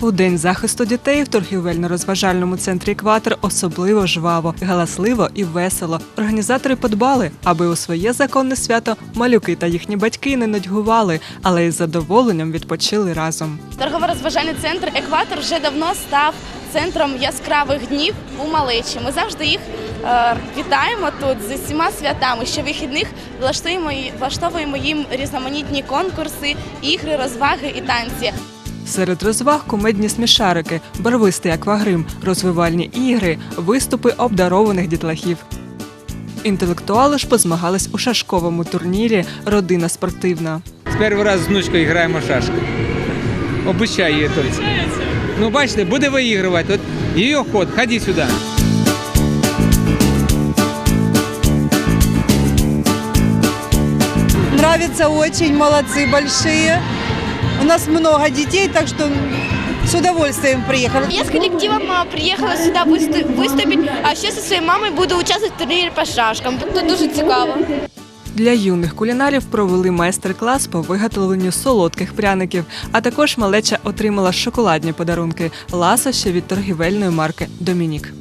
У день захисту дітей в торгівельно-розважальному центрі екватор особливо жваво, галасливо і весело. Організатори подбали, аби у своє законне свято малюки та їхні батьки не нудьгували, але із задоволенням відпочили разом. Торгово-розважальний центр Екватор вже давно став центром яскравих днів у малечі. Ми завжди їх е, вітаємо тут з усіма святами. Щовихідних влаштуємо, й- влаштовуємо їм різноманітні конкурси, ігри, розваги і танці. Серед розваг кумедні смішарики, барвистий аквагрим, розвивальні ігри, виступи обдарованих дітлахів. Інтелектуали ж позмагались у шашковому турнірі Родина спортивна. З перший раз з внучкою граємо шашки. Обучаю її тільки. Ну, бачите, буде виігрувати. От її ход, ходи сюди. Нравится очень, молодцы большие. У нас много детей, так что с удовольствием приехали. Я с коллективом а, приїхала сюди висту- а ще зі своєю мамою буду участвувати в турнірі по шашкам. Тут дуже цікаво. Для юних кулінарів провели майстер-клас по виготовленню солодких пряників, а також малеча отримала шоколадні подарунки ласощі від торгівельної марки Домінік.